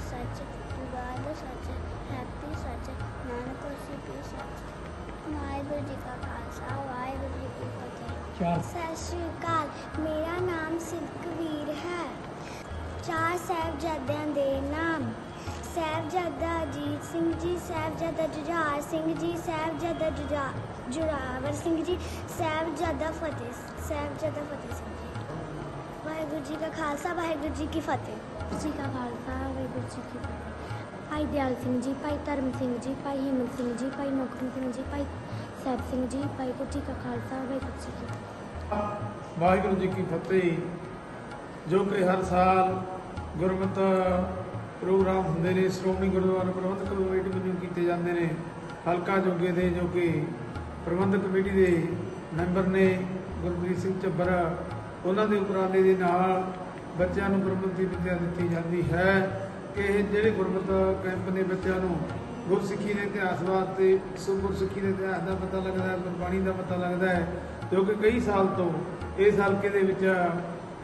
ਸੱਚ ਜੁਗਾਦ ਸੱਚ ਹੈਪੀ ਸੱਚ ਨਾਨਕ ਹੋਸੀ ਪੀ ਸੱਚ। ਵਾਹਿਗੁਰੂ ਜੀ ਕਾ ਖਾਲਸਾ ਵਾਹਿਗੁਰੂ ਜੀ ਕੀ ਫਤਿਹ। ਚਾਰ। ਸਤਿ ਸ਼੍ਰੀ ਅਕਾਲ ਮੇਰਾ ਨਾਮ ਸਿੱਧਕਵੀਰ ਹੈ। ਚਾਰ ਸਾਹਿਬਜ਼ਾਦਿਆਂ ਦੇ ਨਾਮ। ਸਾਹਿਬਜ਼ਾਦਾ ਅਜੀਤ ਸਿੰਘ ਜੀ ਸਾਹਿਬਜ਼ਾਦਾ ਜੁਝਾਰ ਸਿੰਘ ਜੀ ਸਾਹਿਬਜ਼ਾਦਾ ਜੁਝਾ ਜੁਰਾਵਰ ਸਿੰਘ ਜੀ ਸਾਹਿਬਜ਼ਾਦਾ ਫਤਿਹ ਸਾਹਿਬਜ਼ਾਦਾ ਫਤਿਹ ਸਿੰਘ ਜੀ। ਵਾਹਿਗੁਰੂ ਜੀ ਕਾ ਖਾਲਸਾ ਵਾਹਿਗੁਰੂ ਜੀ ਕੀ ਫਤਿਹ। ਜੀ ਕਾ ਖਾਲਸਾ ਵਾਹਿਗੁਰੂ ਜੀ ਕੀ ਫਤਿਹ ਭਾਈ ਦਿਆਲ ਸਿੰਘ ਜੀ, ਭਾਈ ਧਰਮ ਸਿੰਘ ਜੀ, ਭਾਈ ਹਿੰਮਤ ਸਿੰਘ ਜੀ, ਭਾਈ ਮੋਹਨ ਸਿੰਘ ਜੀ, ਭਾਈ ਸਾਹਿਬ ਸਿੰਘ ਜੀ, ਭਾਈ ਗੁਰੂ ਕਾ ਖਾਲਸਾ ਵਾਹਿਗੁਰੂ ਜੀ ਕੀ ਫਤਿਹ ਵਾਹਿਗੁਰੂ ਜੀ ਕੀ ਫਤਿਹ। ਜੋ ਕਿ ਹਰ ਸਾਲ ਗੁਰਮਤ ਪ੍ਰੋਗਰਾਮ ਹੁੰਦੇ ਨੇ, ਸ਼੍ਰੋਮਣੀ ਗੁਰਦੁਆਰਾ ਪ੍ਰਬੰਧਕ ਕਮੇਟੀ ਵੱਲੋਂ ਕੀਤੇ ਜਾਂਦੇ ਨੇ। ਹਲਕਾ ਜੋਗੇ ਦੇ ਜੋ ਕਿ ਪ੍ਰਬੰਧਕ ਕਮੇਟੀ ਦੇ ਮੈਂਬਰ ਨੇ, ਗੁਰਪ੍ਰੀਤ ਸਿੰਘ ਝੱਬਰ, ਉਹਨਾਂ ਦੇ ਉਪਰਾਲੇ ਦੇ ਨਾਲ ਬੱਚਿਆਂ ਨੂੰ ਗੁਰਮਤਿ ਦੀ ਵਿੱਦਿਆ ਦਿੱਤੀ ਜਾਂਦੀ ਹੈ। ਇਹ ਜਿਹੜੇ ਗੁਰਮਤ ਕੈਂਪ ਨੇ ਬੱਚਿਆਂ ਨੂੰ, ਗੁਰਸਿੱਖੀ ਦੇ ਇਤਿਹਾਸ ਵਾਸਤੇ ਸੁਰ ਸਿੱਖੀ ਦੇ ਇਤਿਹਾਸ ਦਾ ਪਤਾ ਲੱਗਦਾ ਹੈ, ਗੁਰਬਾਣੀ ਦਾ ਪਤਾ ਲੱਗਦਾ ਹੈ ਜੋ ਕਿ ਕਈ ਸਾਲ ਤੋਂ ਇਸ ਹਲਕੇ ਦੇ ਵਿੱਚ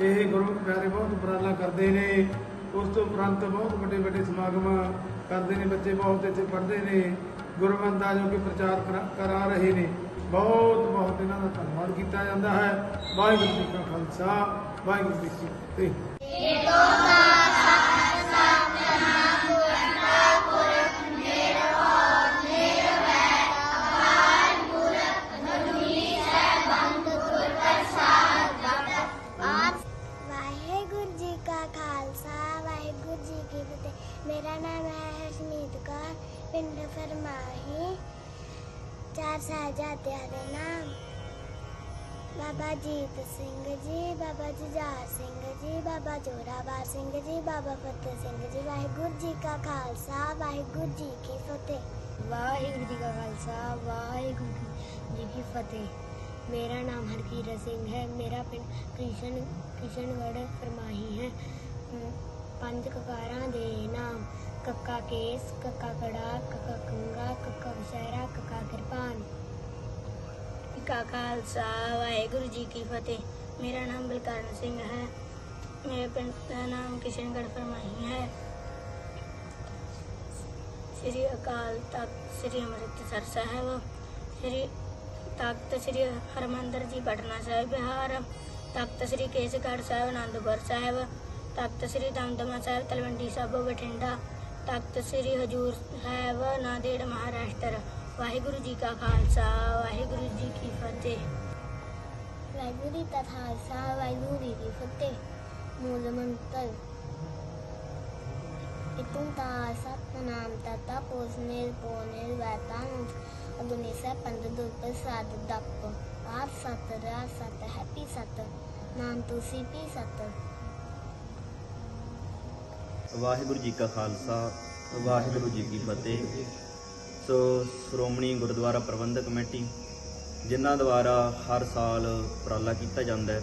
ਇਹ ਗੁਰਮੁਖ ਪਿਆਰੇ ਬਹੁਤ ਉਪਰਾਲਾ ਕਰਦੇ ਨੇ। ਉਸ ਤੋਂ ਉਪਰੰਤ ਬਹੁਤ ਵੱਡੇ ਵੱਡੇ ਸਮਾਗਮ ਕਰਦੇ ਨੇ, ਬੱਚੇ ਬਹੁਤ ਇੱਥੇ ਪੜ੍ਹਦੇ ਨੇ, ਗੁਰਮਤਿ ਦਾ ਜੋ ਕਿ ਪ੍ਰਚਾਰ ਕਰਾ- ਕਰਾ ਰਹੇ ਨੇ। ਬਹੁਤ ਬਹੁਤ ਇਹਨਾਂ ਦਾ ਧੰਨਵਾਦ ਕੀਤਾ ਜਾਂਦਾ ਹੈ। ਵਾਹਿਗੁਰੂ ਜੀ ਕਾ ਖਾਲਸਾ, ਵਾਹਿਗੁਰੂ ਜੀ ਕੀ ਫਤਿਹ ਵਾਹਿਗੁਰੂ ਜੀ ਕਾ ਖਾਲਸਾ, ਵਾਹਿਗੁਰੂ ਜੀ ਕੀ ਫਤਿਹ। ਮੇਰਾ ਨਾਮ ਹੈ ਹਰਸ਼ਮੀਤ ਕੌਰ, ਪਿੰਡ ਫਰਮਾਹੀ, ਚਾਰ ਸਾਹਿਬਜ਼ਾਦਿਆਂ ਦੇ ਨਾਮ। ਬਾਬਾ ਜੀਤ ਸਿੰਘ ਜੀ, ਬਾਬਾ ਜੁਝਾਰ ਸਿੰਘ ਜੀ, ਬਾਬਾ ਜੋਰਾਵਰ ਸਿੰਘ ਜੀ, ਬਾਬਾ ਫਤਿਹ ਸਿੰਘ ਜੀ, ਵਾਹਿਗੁਰੂ ਜੀ ਕਾ ਖਾਲਸਾ, ਵਾਹਿਗੁਰੂ ਜੀ ਕੀ ਫਤਿਹ। ਵਾਹਿਗੁਰੂ ਜੀ ਕਾ ਖਾਲਸਾ, ਵਾਹਿਗੁਰੂ ਜੀ ਕੀ ਫਤਿਹ। ਮੇਰਾ ਨਾਮ ਹਰਕੀਰਤ ਸਿੰਘ ਹੈ, ਮੇਰਾ ਪਿੰਡ ਕ੍ਰਿਸ਼ਨ, ਕ੍ਰਿਸ਼ਨਗੜ੍ਹ ਫਰਮਾਹੀ ਹੈ। ਪੰਜ ਕਕਾਰਾਂ ਦੇ ਨਾਮ, ਕੱਕਾ ਕੇਸ, ਕੱਕਾ ਕੜਾ, ਕੱਕਾ ਕੰਗਾ ਕੱਕਾ ਵਿਸ਼ੈਰਾ ਕੱਕਾ ਕਿਰਪਾਨ। ਕਾ ਖਾਲਸਾ, ਵਾਹਿਗੁਰੂ ਜੀ ਕੀ ਫਤਿਹ। ਮੇਰਾ ਨਾਮ ਬਲਕਰਨ ਸਿੰਘ ਹੈ। ਮੇਰੇ ਪਿੰਡ ਦਾ ਨਾਮ ਕਿਸ਼ਨਗੜ੍ਹ ਫਰਮਾਹੀ ਹੈ। ਸ੍ਰੀ ਅਕਾਲ ਤਖਤ ਸ੍ਰੀ ਅੰਮ੍ਰਿਤਸਰ ਸਾਹਿਬ, ਸ੍ਰੀ ਤਖਤ ਸ੍ਰੀ ਹਰਮੰਦਰ ਜੀ, ਪਟਨਾ ਸਾਹਿਬ ਬਿਹਾਰ, ਤਖਤ ਸ੍ਰੀ ਕੇਸਗੜ੍ਹ ਸਾਹਿਬ, ਆਨੰਦਪੁਰ ਸਾਹਿਬ, ਤਖਤ ਸ੍ਰੀ ਦਮਦਮਾ ਸਾਹਿਬ, ਤਲਵੰਡੀ ਸਾਬੋ ਬਠਿੰਡਾ, ਤਖਤ ਸ੍ਰੀ ਹਜੂਰ ਸਾਹਿਬ, ਨਾਂਦੇੜ ਮਹਾਰਾਸ਼ਟਰ ਵਾਹਿਗੁਰੂ ਜੀ ਕਾ ਖਾਲਸਾ ਵਾਹਿਗੁਰੂ ਜੀ ਕੀ ਫਤਿਹ। ਵਾਹਿਗੁਰੂ ਜੀ ਕਾ ਖਾਲਸਾ ਵਾਹਿਗੁਰੂ ਜੀ ਕੀ ਫਤਿਹ। ਮੂਲ ਮੰਤਰ। ਇਤੁੰਤਾ ਸਤਨਾਮ ਤਤਾ ਪੋਸਨੇਲ ਪੋਨੇਲ ਵੈਤਾਨ ਅਗੁਨੇਸਾ ਪੰਦ ਦੁਰਪ ਸਾਧ ਦੱਪ। ਆਪ ਸਤ ਰਾ ਸਤ ਹੈਪੀ ਸਤ। ਨਾਮ ਤੁਸੀ ਪੀ ਸਤ। ਵਾਹਿਗੁਰੂ ਜੀ ਕਾ ਖਾਲਸਾ ਵਾਹਿਗੁਰੂ ਜੀ ਕੀ ਫਤਿਹ। ਸੋ ਸ਼੍ਰੋਮਣੀ ਗੁਰਦੁਆਰਾ ਪ੍ਰਬੰਧਕ ਕਮੇਟੀ, ਜਿਨ੍ਹਾਂ ਦੁਆਰਾ ਹਰ ਸਾਲ ਉਪਰਾਲਾ ਕੀਤਾ ਜਾਂਦਾ ਹੈ।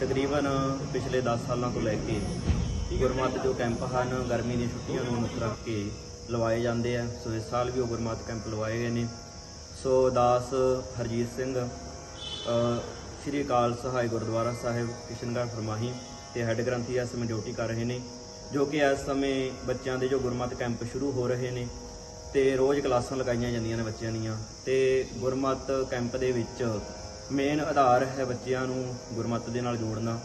ਤਕਰੀਬਨ ਪਿਛਲੇ 10 ਸਾਲਾਂ ਤੋਂ ਲੈ ਕੇ ਗੁਰਮਤਿ ਜੋ ਕੈਂਪ ਹਨ, ਗਰਮੀ ਦੀਆਂ ਛੁੱਟੀਆਂ ਨੂੰ ਮੁੱਖ ਰੱਖ ਕੇ ਲਵਾਏ ਜਾਂਦੇ ਆ। ਸੋ ਇਸ ਸਾਲ ਵੀ ਉਹ ਗੁਰਮਤਿ ਕੈਂਪ ਲਵਾਏ ਗਏ ਨੇ। ਸੋ ਦਾਸ ਹਰਜੀਤ ਸਿੰਘ ਸ਼੍ਰੀ ਅਕਾਲ ਸਹਾਇ ਗੁਰਦੁਆਰਾ ਸਾਹਿਬ, ਕਿਸ਼ਨਗੜ੍ਹ ਫਰਮਾਹੀ ਤੇ ਹੈੱਡ ਗ੍ਰੰਥੀ ਇਸ ਸਮੇਂ ਡਿਊਟੀ ਕਰ ਰਹੇ ਨੇ, ਜੋ ਕਿ ਇਸ ਸਮੇਂ ਬੱਚਿਆਂ ਦੇ ਜੋ ਗੁਰਮਤਿ ਕੈਂਪ ਸ਼ੁਰੂ ਹੋ ਰਹੇ ਨੇ ਤੇ ਰੋਜ਼ ਕਲਾਸਾਂ ਲਗਾਈਆਂ ਜਾਂਦੀਆਂ ਨੇ ਬੱਚਿਆਂ ਦੀਆਂ ਤੇ ਗੁਰਮਤ ਕੈਂਪ ਦੇ ਵਿੱਚ ਮੇਨ ਆਧਾਰ ਹੈ ਬੱਚਿਆਂ ਨੂੰ ਗੁਰਮਤ ਦੇ ਨਾਲ ਜੋੜਨਾ,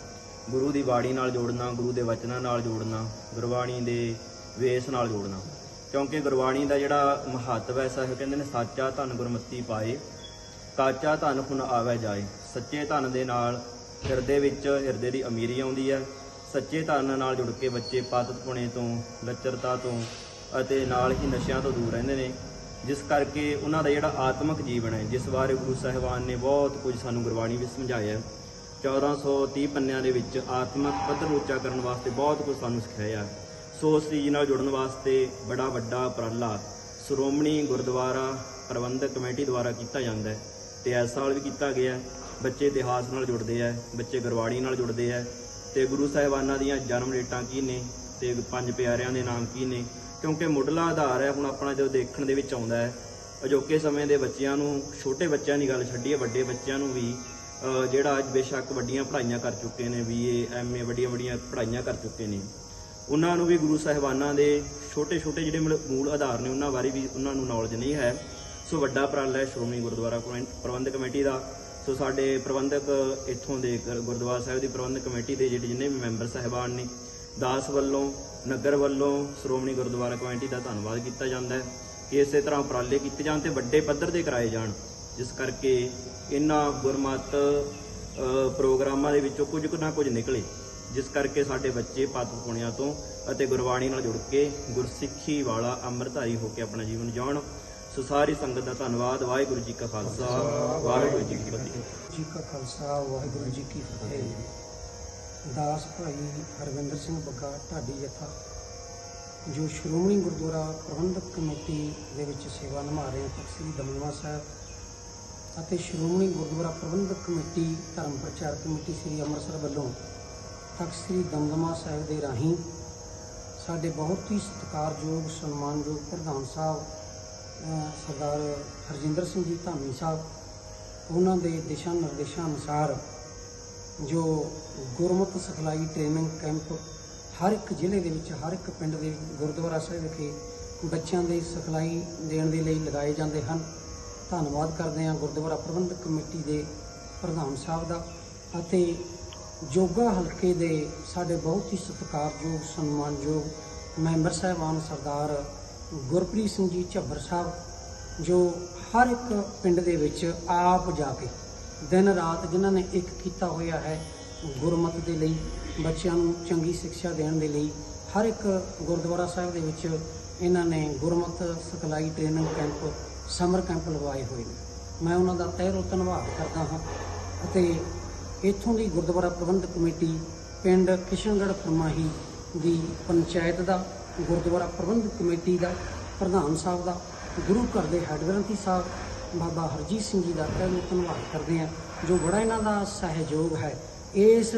ਗੁਰੂ ਦੀ ਬਾਣੀ ਨਾਲ ਜੋੜਨਾ, ਗੁਰੂ ਦੇ ਵਚਨਾਂ ਨਾਲ ਜੋੜਨਾ, ਗੁਰਬਾਣੀ ਦੇ ਵੇਸ ਨਾਲ ਜੋੜਨਾ। ਕਿਉਂਕਿ ਗੁਰਬਾਣੀ ਦਾ ਜਿਹੜਾ ਮਹੱਤਵ ਹੈ ਸਾਹਿਬ ਕਹਿੰਦੇ ਨੇ ਸਾਚਾ ਧਨ ਗੁਰਮਤੀ ਪਾਏ, ਕਾਚਾ ਧਨ ਹੁਣ ਆਵੇ ਜਾਏ। ਸੱਚੇ ਧਨ ਦੇ ਨਾਲ ਹਿਰਦੇ ਵਿੱਚ ਹਿਰਦੇ ਦੀ ਅਮੀਰੀ ਆਉਂਦੀ ਹੈ, ਸੱਚੇ ਧਨ ਨਾਲ ਜੁੜ ਕੇ ਬੱਚੇ ਪਾਤਤ ਪੁਣੇ ਤੋਂ, ਲੱਚਰਤਾ ਤੋਂ ਅਤੇ ਨਾਲ ਹੀ ਨਸ਼ਿਆਂ ਤੋਂ ਦੂਰ ਰਹਿੰਦੇ ਨੇ। ਜਿਸ ਕਰਕੇ ਉਹਨਾਂ ਦਾ ਜਿਹੜਾ ਆਤਮਿਕ ਜੀਵਨ ਹੈ, ਜਿਸ ਬਾਰੇ ਗੁਰੂ ਸਾਹਿਬਾਨ ਨੇ ਬਹੁਤ ਕੁਝ ਸਾਨੂੰ ਗੁਰਬਾਣੀ ਵਿੱਚ ਸਮਝਾਇਆ ਹੈ। 1430 ਪੰਨਿਆਂ ਦੇ ਵਿੱਚ ਆਤਮਿਕ ਪੱਧਰ ਉੱਚਾ ਕਰਨ ਵਾਸਤੇ ਬਹੁਤ ਕੁਝ ਸਾਨੂੰ ਸਿਖਾਇਆ ਸੋ ਉਸ ਚੀਜ਼ ਨਾਲ ਜੁੜਨ ਵਾਸਤੇ ਬੜਾ ਵੱਡਾ ਉਪਰਾਲਾ ਸ਼੍ਰੋਮਣੀ ਗੁਰਦੁਆਰਾ ਪ੍ਰਬੰਧਕ ਕਮੇਟੀ ਦੁਆਰਾ ਕੀਤਾ ਜਾਂਦਾ ਹੈ ਤੇ ਇਸ ਸਾਲ ਵੀ ਕੀਤਾ ਗਿਆ ਬੱਚੇ ਇਤਿਹਾਸ ਨਾਲ ਜੁੜਦੇ ਆ ਬੱਚੇ ਗੁਰਬਾਣੀ ਨਾਲ ਜੁੜਦੇ ਆ ਤੇ ਗੁਰੂ ਸਾਹਿਬਾਨਾਂ ਦੀਆਂ ਜਨਮ ਡੇਟਾਂ ਕੀ ਨੇ ਤੇ ਪੰਜ ਪਿਆਰਿਆਂ ਦੇ ਨਾਮ ਕੀ ਨੇ ਕਿਉਂਕਿ ਮੁੱਢਲਾ ਆਧਾਰ ਹੈ, ਹੁਣ ਆਪਣਾ ਜੋ ਦੇਖਣ ਦੇ ਵਿੱਚ ਆਉਂਦਾ ਹੈ, ਅਜੋਕੇ ਸਮੇਂ ਦੇ ਬੱਚਿਆਂ ਨੂੰ, ਛੋਟੇ ਬੱਚਿਆਂ ਦੀ ਗੱਲ ਛੱਡੀਏ, ਵੱਡੇ ਬੱਚਿਆਂ ਨੂੰ ਵੀ ਜਿਹੜਾ ਅੱਜ ਬੇਸ਼ੱਕ ਵੱਡੀਆਂ ਪੜ੍ਹਾਈਆਂ ਕਰ ਚੁੱਕੇ ਨੇ ਬੀਏ ਐਮਏ ਵੱਡੀਆਂ ਵੱਡੀਆਂ ਪੜ੍ਹਾਈਆਂ ਕਰ ਚੁੱਕੇ ਨੇ। ਉਹਨਾਂ ਨੂੰ ਵੀ ਗੁਰੂ ਸਾਹਿਬਾਨਾਂ ਦੇ ਛੋਟੇ ਛੋਟੇ ਜਿਹੜੇ ਮੂਲ- ਮੂਲ ਆਧਾਰ ਨੇ, ਉਹਨਾਂ ਬਾਰੇ ਵੀ ਉਹਨਾਂ ਨੂੰ ਨੌਲੇਜ ਨਹੀਂ ਹੈ। ਸੋ ਵੱਡਾ ਉਪਰਾਲਾ ਹੈ ਸ਼੍ਰੋਮਣੀ ਗੁਰਦੁਆਰਾ ਪ੍ਰਬੰਧਕ ਕਮੇਟੀ ਦਾ। ਸੋ ਸਾਡੇ ਪ੍ਰਬੰਧਕ ਇੱਥੋਂ ਦੇ ਗੁਰਦੁਆਰਾ ਸਾਹਿਬ ਦੀ ਪ੍ਰਬੰਧਕ ਕਮੇਟੀ ਦੇ ਜਿਹੜੇ ਜਿੰਨੇ ਵੀ ਮੈਂਬਰ ਸਾਹਿਬਾਨ ਨੇ, ਦਾਸ ਵੱਲੋਂ ਨਗਰ ਵੱਲੋਂ ਸ਼੍ਰੋਮਣੀ ਗੁਰਦੁਆਰਾ ਕਮੇਟੀ ਦਾ ਧੰਨਵਾਦ ਕੀਤਾ ਜਾਂਦਾ ਹੈ। ਕਿ ਇਸੇ ਤਰ੍ਹਾਂ ਉਪਰਾਲੇ ਕੀਤੇ ਜਾਣ ਤੇ ਵੱਡੇ ਪੱਧਰ ਤੇ ਕਰਾਏ ਜਾਣ। ਜਿਸ ਕਰਕੇ ਇਹਨਾਂ ਗੁਰਮਤ ਪ੍ਰੋਗਰਾਮਾਂ ਦੇ ਵਿੱਚੋਂ ਕੁਝ ਕੁ ਨਾ ਕੁਝ ਨਿਕਲੇ। ਜਿਸ ਕਰਕੇ ਸਾਡੇ ਬੱਚੇ ਪਤ ਪੁਣਿਆਂ ਤੋਂ ਅਤੇ ਗੁਰਬਾਣੀ ਨਾਲ ਜੁੜ ਕੇ ਗੁਰਸਿੱਖੀ ਵਾਲਾ ਅੰਮ੍ਰਿਤਧਾਰੀ ਹੋ ਕੇ ਆਪਣਾ ਜੀਵਨ ਜਿਉਣ। ਸੋ ਸਾਰੀ ਸੰਗਤ ਦਾ ਧੰਨਵਾਦ। ਵਾਹਿਗੁਰੂ ਜੀ ਕਾ ਖਾਲਸਾ, ਵਾਹਿਗੁਰੂ ਜੀ ਕੀ ਫਤਿਹ। ਜੀ ਕਾ ਖਾਲਸਾ, ਵਾਹਿਗੁਰੂ ਜੀ ਕੀ ਫਤਿਹ। ਦਾਸ ਭਾਈ ਹਰਵਿੰਦਰ ਸਿੰਘ ਬੱਗਾ, ਢਾਡੀ ਜਥਾ, ਜੋ ਸ਼੍ਰੋਮਣੀ ਗੁਰਦੁਆਰਾ ਪ੍ਰਬੰਧਕ ਕਮੇਟੀ ਦੇ ਵਿੱਚ ਸੇਵਾ ਨਿਭਾ ਰਹੇ ਹਨ ਤਖ਼ਤ ਸ੍ਰੀ ਦਮਦਮਾ ਸਾਹਿਬ ਅਤੇ ਸ਼੍ਰੋਮਣੀ ਗੁਰਦੁਆਰਾ ਪ੍ਰਬੰਧਕ ਕਮੇਟੀ, ਧਰਮ ਪ੍ਰਚਾਰ ਕਮੇਟੀ ਸ੍ਰੀ ਅੰਮ੍ਰਿਤਸਰ ਵੱਲੋਂ ਤਖ਼ਤ ਸ੍ਰੀ ਦਮਦਮਾ ਸਾਹਿਬ ਦੇ ਰਾਹੀਂ ਸਾਡੇ ਬਹੁਤ ਹੀ ਸਤਿਕਾਰਯੋਗ, ਸਨਮਾਨਯੋਗ ਪ੍ਰਧਾਨ ਸਾਹਿਬ ਸਰਦਾਰ ਹਰਜਿੰਦਰ ਸਿੰਘ ਜੀ ਧਾਮੀ ਸਾਹਿਬ, ਉਹਨਾਂ ਦੇ ਦਿਸ਼ਾ ਨਿਰਦੇਸ਼ਾਂ ਅਨੁਸਾਰ ਜੋ ਗੁਰਮਤ ਸਿਖਲਾਈ ਟ੍ਰੇਨਿੰਗ ਕੈਂਪ ਹਰ ਇੱਕ ਜ਼ਿਲ੍ਹੇ ਦੇ ਵਿੱਚ, ਹਰ ਇੱਕ ਪਿੰਡ ਦੇ ਗੁਰਦੁਆਰਾ ਸਾਹਿਬ ਵਿਖੇ ਬੱਚਿਆਂ ਦੇ ਸਿਖਲਾਈ ਦੇਣ ਦੇ ਲਈ ਲਗਾਏ ਜਾਂਦੇ ਹਨ। ਧੰਨਵਾਦ ਕਰਦੇ ਹਾਂ ਗੁਰਦੁਆਰਾ ਪ੍ਰਬੰਧਕ ਕਮੇਟੀ ਦੇ ਪ੍ਰਧਾਨ ਸਾਹਿਬ ਦਾ ਅਤੇ ਜੋਗਾ ਹਲਕੇ ਦੇ ਸਾਡੇ ਬਹੁਤ ਹੀ ਸਤਿਕਾਰਯੋਗ, ਸਨਮਾਨਯੋਗ ਮੈਂਬਰ ਸਾਹਿਬਾਨ ਸਰਦਾਰ ਗੁਰਪ੍ਰੀਤ ਸਿੰਘ ਜੀ ਝੱਬਰ ਸਾਹਿਬ, ਜੋ ਹਰ ਇੱਕ ਪਿੰਡ ਦੇ ਵਿੱਚ ਆਪ ਜਾ ਕੇ ਦਿਨ ਰਾਤ ਜਿਨ੍ਹਾਂ ਨੇ ਇੱਕ ਕੀਤਾ ਹੋਇਆ ਹੈ ਗੁਰਮਤ ਦੇ ਲਈ, ਬੱਚਿਆਂ ਨੂੰ ਚੰਗੀ ਸਿੱਖਿਆ ਦੇਣ ਦੇ ਲਈ, ਹਰ ਇੱਕ ਗੁਰਦੁਆਰਾ ਸਾਹਿਬ ਦੇ ਵਿੱਚ ਇਹਨਾਂ ਨੇ ਗੁਰਮਤ ਸਿਖਲਾਈ ਟ੍ਰੇਨਿੰਗ ਕੈਂਪ ਸਮਰ ਕੈਂਪ ਲਗਵਾਏ ਹੋਏ ਨੇ। ਮੈਂ ਉਹਨਾਂ ਦਾ ਤਹਿ ਧੰਨਵਾਦ ਕਰਦਾ ਹਾਂ ਅਤੇ ਇੱਥੋਂ ਦੀ ਗੁਰਦੁਆਰਾ ਪ੍ਰਬੰਧਕ ਕਮੇਟੀ ਪਿੰਡ ਕਿਸ਼ਨਗੜ੍ਹ ਫਰਮਾਹੀ ਦੀ ਪੰਚਾਇਤ ਦਾ, ਗੁਰਦੁਆਰਾ ਪ੍ਰਬੰਧਕ ਕਮੇਟੀ ਦਾ, ਪ੍ਰਧਾਨ ਸਾਹਿਬ ਦਾ, ਗੁਰੂ ਘਰ ਦੇ ਹੈੱਡ ਗ੍ਰੰਥੀ ਸਾਹਿਬ ਬਾਬਾ ਹਰਜੀਤ ਸਿੰਘ ਜੀ ਦਾ ਤਹਿ ਦਿਲੋਂ ਧੰਨਵਾਦ ਕਰਦੇ ਹਾਂ ਜੋ ਬੜਾ ਇਹਨਾਂ ਦਾ ਸਹਿਯੋਗ ਹੈ। ਇਸ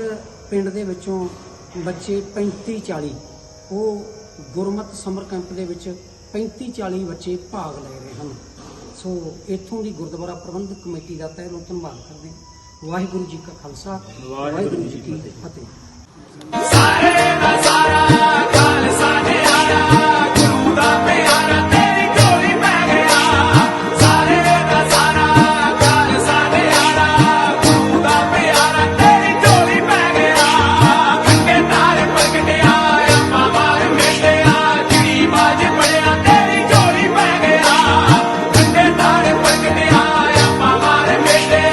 ਪਿੰਡ ਦੇ ਵਿੱਚੋਂ ਬੱਚੇ 35 40 ਉਹ ਗੁਰਮਤ ਸਮਰ ਕੈਂਪ ਦੇ ਵਿੱਚ 35 40 ਬੱਚੇ ਭਾਗ ਲੈ ਰਹੇ ਹਨ। ਸੋ ਇੱਥੋਂ ਦੀ ਗੁਰਦੁਆਰਾ ਪ੍ਰਬੰਧਕ ਕਮੇਟੀ ਦਾ ਤਹਿ ਦਿਲੋਂ ਧੰਨਵਾਦ ਕਰਦੇ ਹਾਂ। ਵਾਹਿਗੁਰੂ ਜੀ ਕਾ ਖਾਲਸਾ ਵਾਹਿਗੁਰੂ ਜੀ ਕੀ ਫਤਿਹ। ਸਾਰੇ ਦਾ ਸਾਰਾ